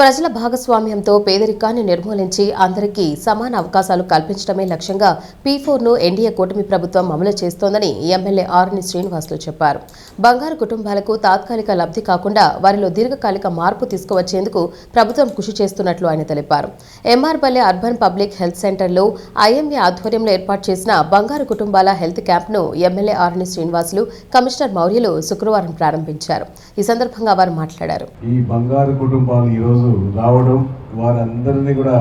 ప్రజల భాగస్వామ్యంతో పేదరికాన్ని నిర్మూలించి అందరికీ సమాన అవకాశాలు కల్పించడమే లక్ష్యంగా పీ ను ఎన్డీఏ కూటమి ప్రభుత్వం అమలు చేస్తోందని ఎమ్మెల్యే ఆర్ని శ్రీనివాసులు చెప్పారు. బంగారు కుటుంబాలకు తాత్కాలిక లబ్ధి కాకుండా వారిలో దీర్ఘకాలిక మార్పు తీసుకువచ్చేందుకు ప్రభుత్వం కృషి చేస్తున్నట్లు ఆయన తెలిపారు. ఎంఆర్పల్లె అర్బన్ పబ్లిక్ హెల్త్ సెంటర్లో ఐఎంఏ ఆధ్వర్యంలో ఏర్పాటు చేసిన బంగారు కుటుంబాల హెల్త్ క్యాంప్ను ఎమ్మెల్యే ఆర్ని శ్రీనివాసులు కమిషనర్ మౌర్యలు శుక్రవారం ప్రారంభించారు. ఈ సందర్భంగా వారు మాట్లాడారు. ఈ బంగారు కుటుంబాలు ఈరోజు రావడం వారందరినీ కూడా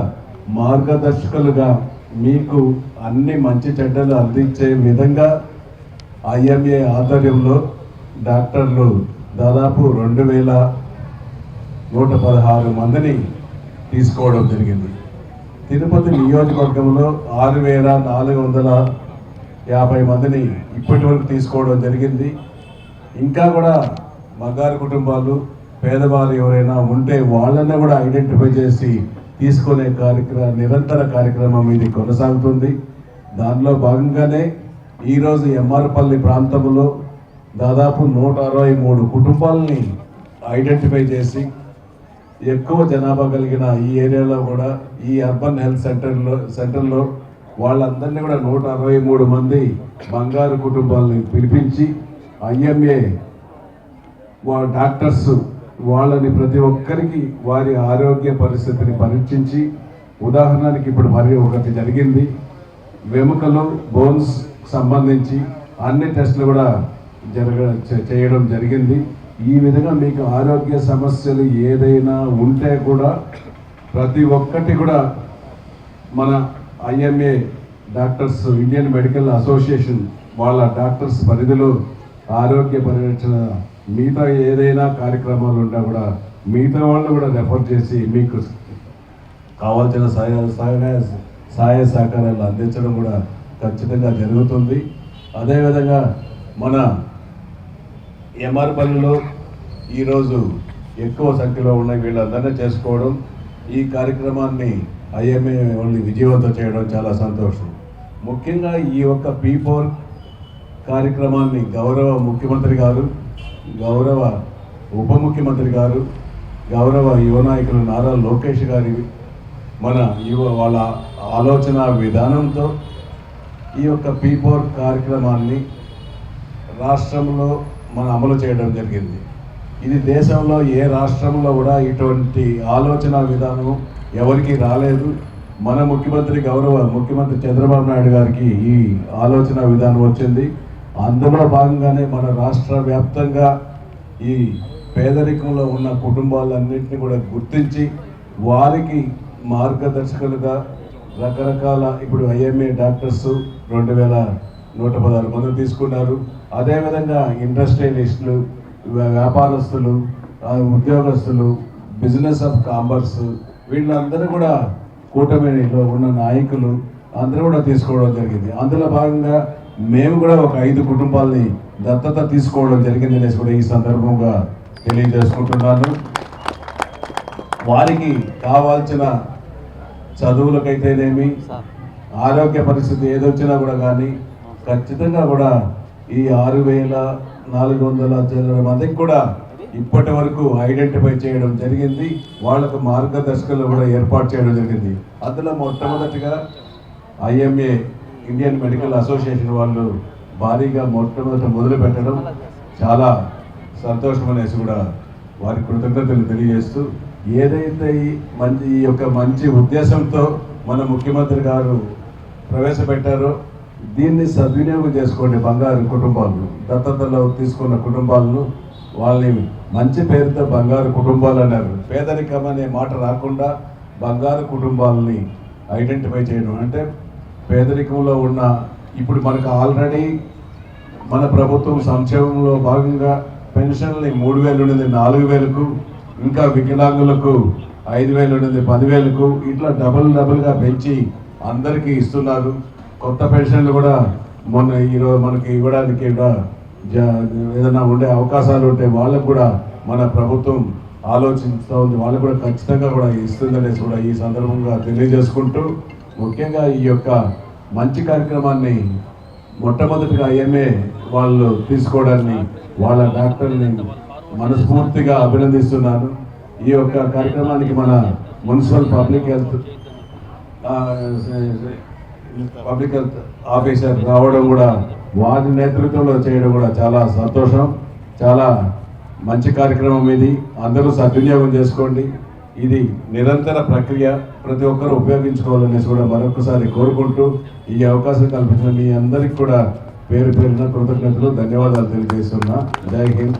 మార్గదర్శకులుగా మీకు అన్ని మంచి చెడ్డలు అందించే విధంగా ఐఎంఏ ఆధ్వర్యంలో డాక్టర్లు దాదాపు రెండు వేల నూట పదహారు మందిని తీసుకోవడం జరిగింది. తిరుపతి నియోజకవర్గంలో ఆరు వేల నాలుగు వందల యాభై మందిని ఇప్పటి వరకు తీసుకోవడం జరిగింది. ఇంకా కూడా బంగారు కుటుంబాలు పేదవారు ఎవరైనా ఉంటే వాళ్ళని కూడా ఐడెంటిఫై చేసి తీసుకునే కార్యక్రమ నిరంతర కార్యక్రమం ఇది కొనసాగుతుంది. దానిలో భాగంగానే ఈరోజు ఎంఆర్పల్లి ప్రాంతంలో దాదాపు నూట అరవై మూడు కుటుంబాలని ఐడెంటిఫై చేసి ఎక్కువ జనాభా కలిగిన ఈ ఏరియాలో కూడా ఈ అర్బన్ హెల్త్ సెంటర్లో సెంటర్లో వాళ్ళందరినీ కూడా నూట అరవై మూడు మంది బంగారు కుటుంబాలని పిలిపించి ఐఎంఏ వాళ్ళ డాక్టర్స్ వాళ్ళని ప్రతి ఒక్కరికి వారి ఆరోగ్య పరిస్థితిని పరీక్షించి ఉదాహరణకి ఇప్పుడు మరి ఒకటి జరిగింది. వెముకలు బోన్స్ సంబంధించి అన్ని టెస్టులు కూడా జరగ చేయడం జరిగింది. ఈ విధంగా మీకు ఆరోగ్య సమస్యలు ఏదైనా ఉంటే కూడా ప్రతి ఒక్కటి కూడా మన IMA doctors Indian medical association వాళ్ళ డాక్టర్స్ పరిధిలో ఆరోగ్య పరిరక్షణ మిగతా ఏదైనా కార్యక్రమాలు ఉన్నా కూడా మిగతా వాళ్ళు కూడా రెఫర్ చేసి మీకు కావాల్సిన సహాయ సహాయ సహాయ సహకారాలు అందించడం కూడా ఖచ్చితంగా జరుగుతుంది. అదేవిధంగా మన ఎంఆర్పల్లిలో ఈరోజు ఎక్కువ సంఖ్యలో ఉన్న వీళ్ళందరినీ చేసుకోవడం ఈ కార్యక్రమాన్ని ఐఎంఏ వాళ్ళని విజయవంతం చేయడం చాలా సంతోషం. ముఖ్యంగా ఈ యొక్క పీ ఫోర్ కార్యక్రమాన్ని గౌరవ ముఖ్యమంత్రి గారు గౌరవ ఉప ముఖ్యమంత్రి గారు గౌరవ యువ నాయకులు నారా లోకేష్ గారి మన యువ వాళ్ళ ఆలోచన విధానంతో ఈ యొక్క పీ ఫోర్ కార్యక్రమాన్ని రాష్ట్రంలో మనం అమలు చేయడం జరిగింది. ఇది దేశంలో ఏ రాష్ట్రంలో కూడా ఇటువంటి ఆలోచన విధానం ఎవరికి రాలేదు. మన ముఖ్యమంత్రి గౌరవ ముఖ్యమంత్రి చంద్రబాబు నాయుడు గారికి ఈ ఆలోచన విధానం వచ్చింది. అందులో భాగంగానే మన రాష్ట్ర వ్యాప్తంగా ఈ పేదరికంలో ఉన్న కుటుంబాలన్నింటినీ కూడా గుర్తించి వారికి మార్గదర్శకులుగా రకరకాల ఇప్పుడు ఐఎంఏ డాక్టర్స్ రెండు వేల నూట పదహారు మంది తీసుకున్నారు. అదేవిధంగా ఇండస్ట్రియలిస్టులు వ్యాపారస్తులు ఉద్యోగస్తులు బిజినెస్ ఆఫ్ కామర్స్ వీళ్ళందరూ కూడా కూటమిలో ఉన్న నాయకులు అందరూ కూడా తీసుకోవడం జరిగింది. అందులో భాగంగా మేము కూడా ఒక ఐదు కుటుంబాలని దత్తత తీసుకోవడం జరిగింది అనేసి కూడా ఈ సందర్భంగా తెలియజేసుకుంటున్నాను. వారికి కావాల్సిన చదువులకైతేనేమి ఆరోగ్య పరిస్థితి ఏదొచ్చినా కూడా కానీ ఖచ్చితంగా కూడా ఈ ఆరు వేల నాలుగు వందల చిల్లర మందికి కూడా ఇప్పటి వరకు ఐడెంటిఫై చేయడం జరిగింది. వాళ్ళకు మార్గదర్శకులు కూడా ఏర్పాటు చేయడం జరిగింది. అందులో మొట్టమొదటిగా ఐఎంఏ ఇండియన్ మెడికల్ అసోసియేషన్ వాళ్ళు భారీగా మొట్టమొదట మొదలు పెట్టడం చాలా సంతోషం అనేసి కూడా వారి కృతజ్ఞతలు తెలియజేస్తూ ఏదైతే ఈ మంచి ఈ యొక్క మంచి ఉద్దేశంతో మన ముఖ్యమంత్రి గారు ప్రవేశపెట్టారో దీన్ని సద్వినియోగం చేసుకోండి బంగారు కుటుంబాలు దత్తతలో తీసుకున్న కుటుంబాలను వాళ్ళని మంచి పేరుతో బంగారు కుటుంబాలు అన్నారు. పేదరికం అనే మాట రాకుండా బంగారు కుటుంబాలని ఐడెంటిఫై చేయడం అంటే పేదరికంలో ఉన్న ఇప్పుడు మనకు ఆల్రెడీ మన ప్రభుత్వం సంక్షేమంలో భాగంగా పెన్షన్ని మూడు వేలు ఉండింది నాలుగు వేలకు ఇంకా వికలాంగులకు ఐదు వేలు ఉండింది పదివేలకు ఇట్లా డబుల్ డబుల్గా పెంచి అందరికీ ఇస్తున్నారు. కొత్త పెన్షన్లు కూడా మొన్న ఈరోజు మనకి ఇవ్వడానికి కూడా ఏదైనా ఉండే అవకాశాలు ఉంటే వాళ్ళకు కూడా మన ప్రభుత్వం ఆలోచిస్తూ ఉంది. వాళ్ళకు కూడా ఖచ్చితంగా కూడా ఇస్తుందనేసి కూడా ఈ సందర్భంగా తెలియజేసుకుంటూ ముఖ్యంగా ఈ యొక్క మంచి కార్యక్రమాన్ని మొట్టమొదటిగా ఐఎంఏ వాళ్ళు తీసుకోవడాన్ని వాళ్ళ డాక్టర్ని మనస్ఫూర్తిగా అభినందిస్తున్నాను. ఈ యొక్క కార్యక్రమానికి మన municipal public health public health officer రావడం కూడా వారి నేతృత్వంలో చేయడం కూడా చాలా సంతోషం. చాలా మంచి కార్యక్రమం ఇది. అందరూ సద్వినియోగం చేసుకోండి. ఇది నిరంతర ప్రక్రియ ప్రతి ఒక్కరూ ఉపయోగించుకోవాలనేసి కూడా మరొకసారి కోరుకుంటూ ఈ అవకాశం కల్పించిన మీ అందరికీ కూడా పేరు పేరున కృతజ్ఞతలు ధన్యవాదాలు తెలియజేస్తున్నా. జై హింద్.